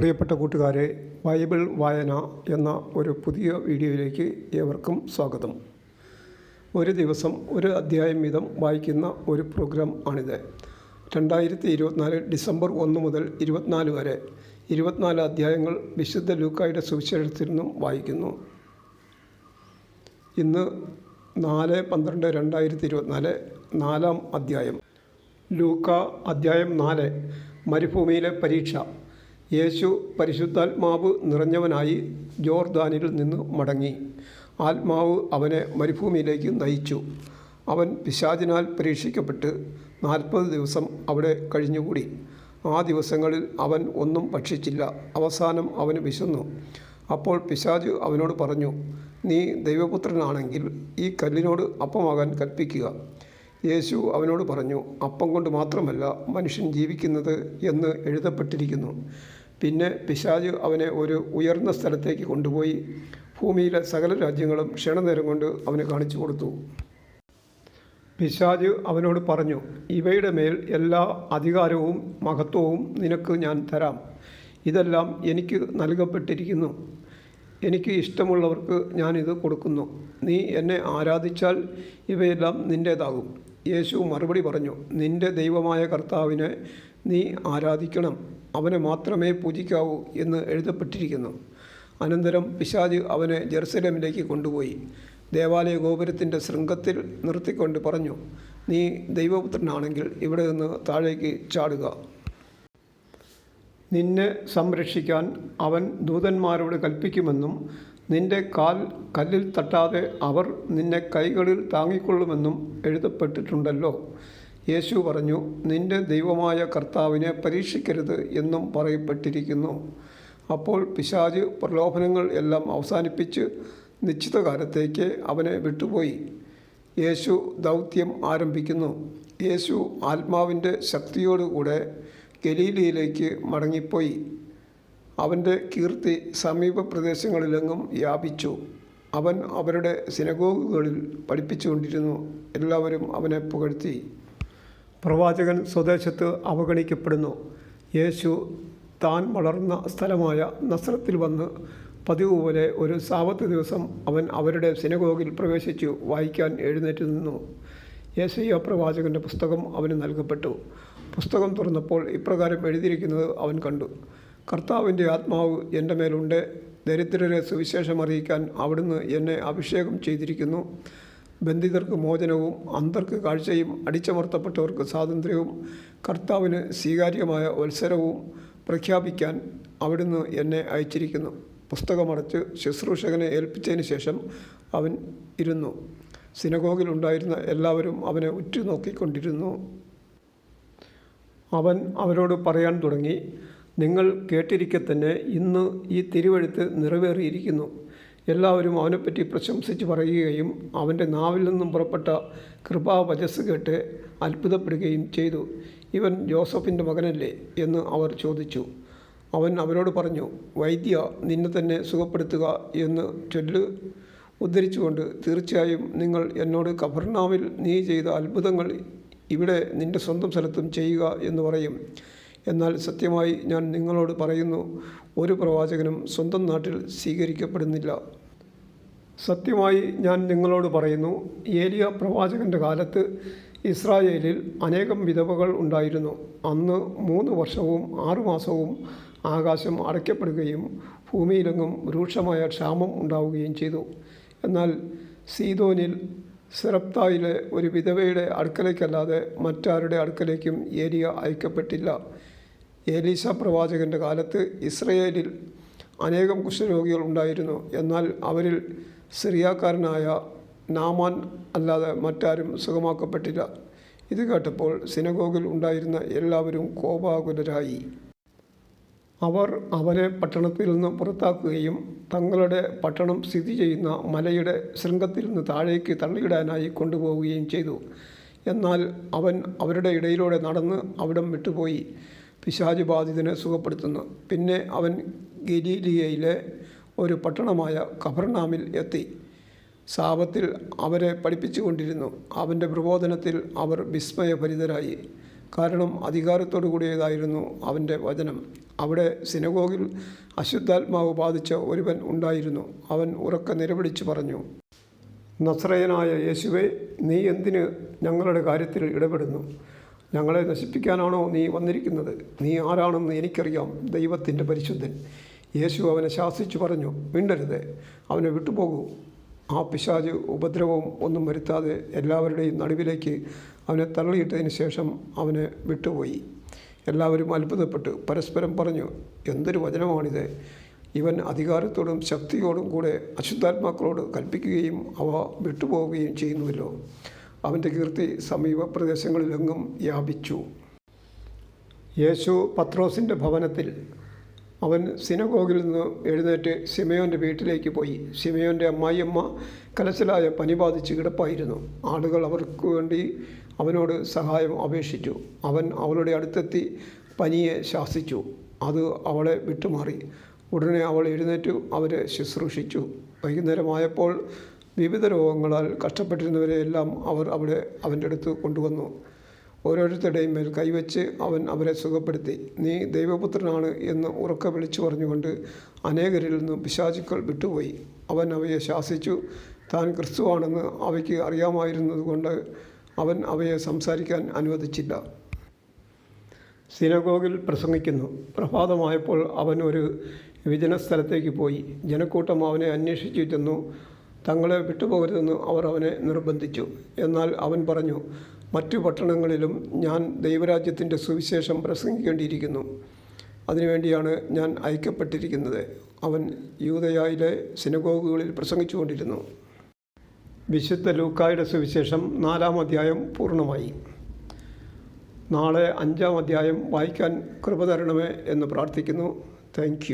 പ്രിയപ്പെട്ട കൂട്ടുകാരെ ബൈബിൾ വായന എന്ന ഒരു പുതിയ വീഡിയോയിലേക്ക് ഏവർക്കും സ്വാഗതം. ഒരു ദിവസം ഒരു അധ്യായം വീതം വായിക്കുന്ന ഒരു പ്രോഗ്രാം ആണിത്. രണ്ടായിരത്തി ഇരുപത്തിനാല് ഡിസംബർ ഒന്ന് മുതൽ ഇരുപത്തിനാല് വരെ ഇരുപത്തിനാല് അധ്യായങ്ങൾ വിശുദ്ധ ലൂക്കായുടെ സുവിശേഷത്തിൽ നിന്നും വായിക്കുന്നു. ഇന്ന് നാല് പന്ത്രണ്ട് രണ്ടായിരത്തി ഇരുപത്തിനാല് നാലാം അധ്യായം. ലൂക്ക അധ്യായം നാല് മരുഭൂമിയിലെ പരീക്ഷ. യേശു പരിശുദ്ധാത്മാവ് നിറഞ്ഞവനായി ജോർദാനിൽ നിന്ന് മടങ്ങി. ആത്മാവ് അവനെ മരുഭൂമിയിലേക്ക് നയിച്ചു. അവൻ പിശാചിനാൽ പരീക്ഷിക്കപ്പെട്ട് നാൽപ്പത് ദിവസം അവിടെ കഴിഞ്ഞുകൂടി. ആ ദിവസങ്ങളിൽ അവൻ ഒന്നും ഭക്ഷിച്ചില്ല. അവസാനം അവന് വിശന്നു. അപ്പോൾ പിശാജ് അവനോട് പറഞ്ഞു നീ ദൈവപുത്രനാണെങ്കിൽ ഈ കല്ലിനോട് അപ്പമാകാൻ കൽപ്പിക്കുക. യേശു അവനോട് പറഞ്ഞു അപ്പം കൊണ്ട് മാത്രമല്ല മനുഷ്യൻ ജീവിക്കുന്നത് എന്ന് എഴുതപ്പെട്ടിരിക്കുന്നു. പിന്നെ പിശാജ് അവനെ ഒരു ഉയർന്ന സ്ഥലത്തേക്ക് കൊണ്ടുപോയി ഭൂമിയിലെ സകല രാജ്യങ്ങളും ക്ഷണനേരം കൊണ്ട് അവന് കാണിച്ചു കൊടുത്തു. പിശാജ് അവനോട് പറഞ്ഞു ഇവയുടെ മേൽ എല്ലാ അധികാരവും മഹത്വവും നിനക്ക് ഞാൻ തരാം. ഇതെല്ലാം എനിക്ക് നൽകപ്പെട്ടിരിക്കുന്നു. എനിക്ക് ഇഷ്ടമുള്ളവർക്ക് ഞാനിത് കൊടുക്കുന്നു. നീ എന്നെ ആരാധിച്ചാൽ ഇവയെല്ലാം നിന്റേതാകും യേശു മറുപടി പറഞ്ഞു നിന്റെ ദൈവമായ കർത്താവിനെ നീ ആരാധിക്കണം അവനെ മാത്രമേ പൂജിക്കാവൂ എന്ന് എഴുതപ്പെട്ടിരിക്കുന്നു. അനന്തരം പിശാജ് അവനെ ജെറുസലേമിലേക്ക് കൊണ്ടുപോയി. ദേവാലയ ഗോപുരത്തിന്റെ ശൃംഗത്തിൽ നിർത്തിക്കൊണ്ട് പറഞ്ഞു നീ ദൈവപുത്രനാണെങ്കിൽ ഇവിടെ നിന്ന് താഴേക്ക് ചാടുക. നിന്നെ സംരക്ഷിക്കാൻ അവൻ ദൂതന്മാരോട് കൽപ്പിക്കുമെന്നും നിന്റെ കാൽ കല്ലിൽ തട്ടാതെ അവർ നിന്നെ കൈകളിൽ താങ്ങിക്കൊള്ളുമെന്നും എഴുതപ്പെട്ടിട്ടുണ്ടല്ലോ. യേശു പറഞ്ഞു നിന്റെ ദൈവമായ കർത്താവിനെ പരീക്ഷിക്കരുത് എന്നും പറയപ്പെട്ടിരിക്കുന്നു. അപ്പോൾ പിശാജ് പ്രലോഭനങ്ങൾ എല്ലാം അവസാനിപ്പിച്ച് നിശ്ചിത കാലത്തേക്ക് അവനെ വിട്ടുപോയി. യേശു ദൗത്യം ആരംഭിക്കുന്നു. യേശു ആത്മാവിന്റെ ശക്തിയോടുകൂടെ ഗലീലയിലേക്ക് മടങ്ങിപ്പോയി. അവന്റെ കീർത്തി സമീപ പ്രദേശങ്ങളിലെങ്ങും വ്യാപിച്ചു. അവൻ അവരുടെ സിനഗോഗുകളിൽ പഠിപ്പിച്ചുകൊണ്ടിരുന്നു. എല്ലാവരും അവനെ പുകഴ്ത്തി. പ്രവാചകൻ സ്വദേശത്ത് അവഗണിക്കപ്പെടുന്നു. യേശു താൻ വളർന്ന സ്ഥലമായ നസ്രത്തിൽ വന്ന് പതിവ് പോലെ ഒരു സാവത്ത് ദിവസം അവൻ അവരുടെ സിനഗോഗിൽ പ്രവേശിച്ചു വായിക്കാൻ എഴുന്നേറ്റ് നിന്നു. യേശയ്യ പ്രവാചകന്റെ പുസ്തകം അവന് നൽകപ്പെട്ടു. പുസ്തകം തുറന്നപ്പോൾ ഇപ്രകാരം എഴുതിയിരിക്കുന്നത് അവൻ കണ്ടു. കർത്താവിന്റെ ആത്മാവ് എന്റെ മേലുണ്ട്. ദരിദ്രരെ സുവിശേഷം അറിയിക്കാൻ അവിടുന്ന് എന്നെ അഭിഷേകം ചെയ്തിരിക്കുന്നു. ബന്ധിതർക്ക് മോചനവും അന്തർക്ക് കാഴ്ചയും അടിച്ചമർത്തപ്പെട്ടവർക്ക് സ്വാതന്ത്ര്യവും കർത്താവിന് സ്വീകാര്യമായ ഉത്സരവും പ്രഖ്യാപിക്കാൻ അവിടുന്ന് എന്നെ അയച്ചിരിക്കുന്നു. പുസ്തകമടച്ച് ശുശ്രൂഷകനെ ഏൽപ്പിച്ചതിന് ശേഷം അവൻ ഇരുന്നു. സിനഗോഗിൽ ഉണ്ടായിരുന്ന എല്ലാവരും അവനെ ഉറ്റുനോക്കിക്കൊണ്ടിരുന്നു. അവൻ അവരോട് പറയാൻ തുടങ്ങി നിങ്ങൾ കേട്ടിരിക്കെ തന്നെ ഇന്ന് ഈ തിരുവഴുത്ത് നിറവേറിയിരിക്കുന്നു. എല്ലാവരും അവനെപ്പറ്റി പ്രശംസിച്ച് പറയുകയും അവന്റെ നാവിൽ നിന്നും പുറപ്പെട്ട കൃപാവചസ് കേട്ട് അത്ഭുതപ്പെടുകയും ചെയ്തു. ഇവൻ ജോസഫിന്റെ മകനല്ലേ? എന്ന് അവർ ചോദിച്ചു. അവൻ അവരോട് പറഞ്ഞു വൈദ്യ നിന്നെ തന്നെ സുഖപ്പെടുത്തുക എന്ന് ചൊല്ല് ഉദ്ധരിച്ചുകൊണ്ട് തീർച്ചയായും നിങ്ങൾ എന്നോട് കഫർനാവിൽ നീ ചെയ്ത അത്ഭുതങ്ങൾ ഇവിടെ നിന്റെ സ്വന്തം സ്ഥലത്തും ചെയ്യുക എന്ന് പറയും. എന്നാൽ സത്യമായി ഞാൻ നിങ്ങളോട് പറയുന്നു ഒരു പ്രവാചകനും സ്വന്തം നാട്ടിൽ സ്വീകരിക്കപ്പെടുന്നില്ല. സത്യമായി ഞാൻ നിങ്ങളോട് പറയുന്നു ഏലിയ പ്രവാചകന്റെ കാലത്ത് ഇസ്രായേലിൽ അനേകം വിധവകൾ ഉണ്ടായിരുന്നു. അന്ന് മൂന്ന് വർഷവും ആറുമാസവും ആകാശം അടയ്ക്കപ്പെടുകയും ഭൂമിയിലെങ്ങും രൂക്ഷമായ ക്ഷാമം ഉണ്ടാവുകയും ചെയ്തു. എന്നാൽ സീതോനിൽ സിറപ്തായിലെ ഒരു വിധവയുടെ അടുക്കലേക്കല്ലാതെ മറ്റാരുടെ അടുക്കലേക്കും ഏലിയ അയക്കപ്പെട്ടില്ല. ഏലീസ പ്രവാചകന്റെ കാലത്ത് ഇസ്രയേലിൽ അനേകം കുഷ്ഠരോഗികൾ ഉണ്ടായിരുന്നു. എന്നാൽ അവരിൽ സിറിയാക്കാരനായ നാമാൻ അല്ലാതെ മറ്റാരും സുഖമാക്കപ്പെട്ടില്ല. ഇത് കേട്ടപ്പോൾ സിനഗോഗിൽ ഉണ്ടായിരുന്ന എല്ലാവരും കോപാകുലരായി. അവർ അവനെ പട്ടണത്തിൽ നിന്ന് പുറത്താക്കുകയും തങ്ങളുടെ പട്ടണം സ്ഥിതി ചെയ്യുന്ന മലയുടെ ശൃംഗത്തിൽ നിന്ന് താഴേക്ക് തള്ളിയിടാനായി കൊണ്ടുപോവുകയും ചെയ്തു. എന്നാൽ അവൻ അവരുടെ ഇടയിലൂടെ നടന്ന് അവിടം വിട്ടുപോയി. പിശാചി ബാധിതനെ സുഖപ്പെടുത്തുന്നു. പിന്നെ അവൻ ഗലീലിയയിലെ ഒരു പട്ടണമായ കഫർനാമിൽ എത്തി. സാപത്തിൽ അവരെ പഠിപ്പിച്ചുകൊണ്ടിരുന്നു. അവന്റെ പ്രബോധനത്തിൽ അവർ വിസ്മയഭരിതരായി. കാരണം അധികാരത്തോടു കൂടിയതായിരുന്നു അവന്റെ വചനം. അവിടെ സിനഗോഗിൽ അശുദ്ധാത്മാവ് ബാധിച്ച ഒരുവൻ ഉണ്ടായിരുന്നു. അവൻ ഉറക്കെ നിലവിളിച്ചു പറഞ്ഞു നസ്രയനായ യേശുവെ നീ എന്തിന് ഞങ്ങളുടെ കാര്യത്തിൽ ഇടപെടുന്നു? ഞങ്ങളെ നശിപ്പിക്കാനാണോ നീ വന്നിരിക്കുന്നത്? നീ ആരാണെന്ന് എനിക്കറിയാം ദൈവത്തിന്റെ പരിശുദ്ധൻ. യേശു അവനെ ശാസിച്ചു പറഞ്ഞു മിണ്ടരുത് അവനെ വിട്ടുപോകൂ. ആ പിശാജ് ഉപദ്രവവും ഒന്നും വരുത്താതെ എല്ലാവരുടെയും നടുവിലേക്ക് അവനെ തള്ളിയിട്ടതിന് ശേഷം അവനെ വിട്ടുപോയി. എല്ലാവരും അത്ഭുതപ്പെട്ടു. പരസ്പരം പറഞ്ഞു എന്തൊരു വചനമാണിത്. ഇവൻ അധികാരത്തോടും ശക്തിയോടും കൂടെ അശുദ്ധാത്മാക്കളോട് കൽപ്പിക്കുകയും അവ വിട്ടുപോവുകയും ചെയ്യുന്നുവല്ലോ. അവന്റെ കീർത്തി സമീപ പ്രദേശങ്ങളിലെങ്ങും വ്യാപിച്ചു. യേശു പത്രോസിന്റെ ഭവനത്തിൽ അവൻ സിനഗോഗിൽ നിന്ന് എഴുന്നേറ്റ് സിമയോന്റെ വീട്ടിലേക്ക് പോയി. സിമയോന്റെ അമ്മായിയമ്മ കലശലായ പനി ബാധിച്ച് കിടപ്പായിരുന്നു. ആളുകൾ അവർക്ക് വേണ്ടി അവനോട് സഹായം അപേക്ഷിച്ചു. അവൻ അവളുടെ അടുത്തെത്തി പനിയെ ശാസിച്ചു. അത് അവളെ വിട്ടുമാറി. ഉടനെ അവൾ എഴുന്നേറ്റു അവരെ ശുശ്രൂഷിച്ചു. വൈകുന്നേരമായപ്പോൾ വിവിധ രോഗങ്ങളാൽ കഷ്ടപ്പെട്ടിരുന്നവരെയെല്ലാം അവർ അവിടെ അവന്റെ അടുത്ത് കൊണ്ടുവന്നു. ഓരോരുത്തരുടെയും മേൽ കൈവച്ച് അവൻ അവരെ സുഖപ്പെടുത്തി. നീ ദൈവപുത്രനാണ് എന്ന് ഉറക്കെ വിളിച്ചു പറഞ്ഞുകൊണ്ട് അനേകരിൽ നിന്നും പിശാചുക്കൾ വിട്ടുപോയി. അവൻ അവയെ ശാസിച്ചു. താൻ ക്രിസ്തുവാണെന്ന് അവയ്ക്ക് അറിയാമായിരുന്നതുകൊണ്ട് അവൻ അവയെ സംസാരിക്കാൻ അനുവദിച്ചില്ല. സിനഗോഗിൽ പ്രസംഗിക്കുന്നു. പ്രഭാതമായപ്പോൾ അവൻ ഒരു വിജന സ്ഥലത്തേക്ക് പോയി. ജനക്കൂട്ടം അവനെ അന്വേഷിച്ചു ചെന്നു. തങ്ങളെ വിട്ടുപോകരുതെന്ന് അവർ അവനെ നിർബന്ധിച്ചു. എന്നാൽ അവൻ പറഞ്ഞു മറ്റു പട്ടണങ്ങളിലും ഞാൻ ദൈവരാജ്യത്തിന്റെ സുവിശേഷം പ്രസംഗിക്കേണ്ടിയിരിക്കുന്നു. അതിനുവേണ്ടിയാണ് ഞാൻ അയക്കപ്പെട്ടിരിക്കുന്നത്. അവൻ യൂതയായിലെ സിനഗോഗുകളിൽ പ്രസംഗിച്ചുകൊണ്ടിരുന്നു. വിശുദ്ധ ലൂക്കായുടെ സുവിശേഷം നാലാം അധ്യായം പൂർണമായി. നാളെ അഞ്ചാം അധ്യായം വായിക്കാൻ കൃപ തരണമേ എന്ന് പ്രാർത്ഥിക്കുന്നു. താങ്ക്